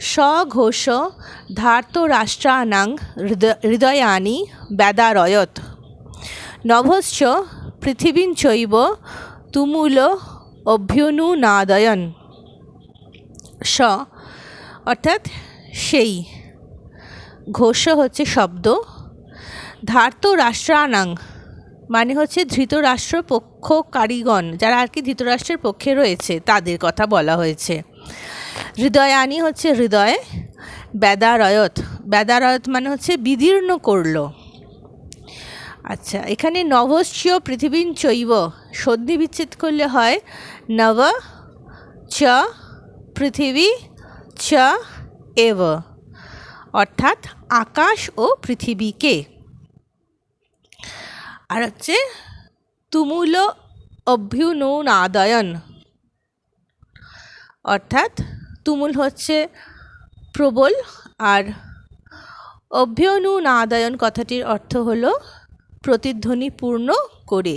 স্বঘোষ ধার্তরাষ্ট্রাণাং হৃদ- হৃদয়ানি ব্যাদারয়ত নভশ্চ পৃথিবীঞ্চৈব তুমুল অভ্যনুনাদয়ন। স, অর্থাৎ সেই। ঘোষ হচ্ছে শব্দ। ধার্ত রাষ্ট্রানাং মানে হচ্ছে ধৃতরাষ্ট্র পক্ষকারীগণ যারা আর কি ধৃতরাষ্ট্রের পক্ষে রয়েছে, তাদের কথা বলা হয়েছে। হৃদয়ানি হচ্ছে হৃদয় বেদারয়ত বেদারয়ত মানে হচ্ছে বিদীর্ণ করল। আচ্ছা এখানে নভশ্চ পৃথিবীন চৈব সন্ধি বিচ্ছেদ করলে হয় নব, চ, পৃথিবী, চ, এব। অর্থাৎ আকাশ ও পৃথিবীকে। আর হচ্ছে তুমুল অভ্যুনাদয়ন অর্থাৎ তুমুল হচ্ছে প্রবল আর অভ্যনুনাদায়ন কথাটির অর্থ হলো প্রতিধ্বনিপূর্ণ করে।